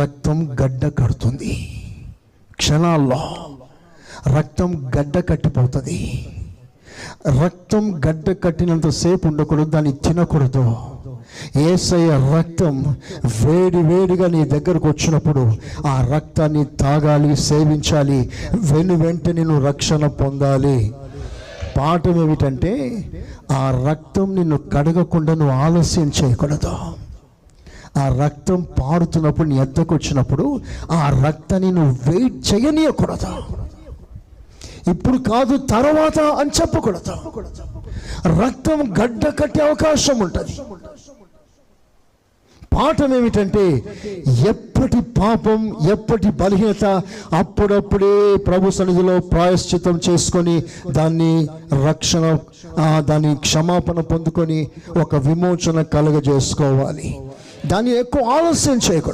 రక్తం గడ్డ కడుతుంది. క్షణాల్లో రక్తం గడ్డ కట్టిపోతుంది. రక్తం గడ్డ కట్టినంతసేపు ఉండకూడదు దాన్ని తినకూడదు. ఏసయ్య రక్తం వేడి వేడిగా నీ దగ్గరకు వచ్చినప్పుడు ఆ రక్తాన్ని తాగాలి సేవించాలి. వెను వెంటనే నువ్వు రక్షణ పొందాలి. పాఠం ఏమిటంటే ఆ రక్తం నిన్ను కడగకుండా నువ్వు ఆలస్యం చేయకూడదు. ఆ రక్తం పారుతున్నప్పుడు నీ ఎద్దకు వచ్చినప్పుడు ఆ రక్తాన్ని నువ్వు వెయిట్ చేయనీయకూడదు. ఇప్పుడు కాదు తర్వాత అని చెప్పకూడదు. రక్తం గడ్డ కట్టే అవకాశం ఉంటుంది. పాఠం ఏమిటంటే ఎప్పటి పాపం ఎప్పటి బలహీనత అప్పుడప్పుడే ప్రభు సన్నిధిలో ప్రాయశ్చితం చేసుకొని దాన్ని రక్షణ దాన్ని దాని క్షమాపణ పొందుకొని ఒక విమోచన కలుగజేసుకోవాలి. దాన్ని ఎక్కువ ఆలస్యం చేయకూడదు.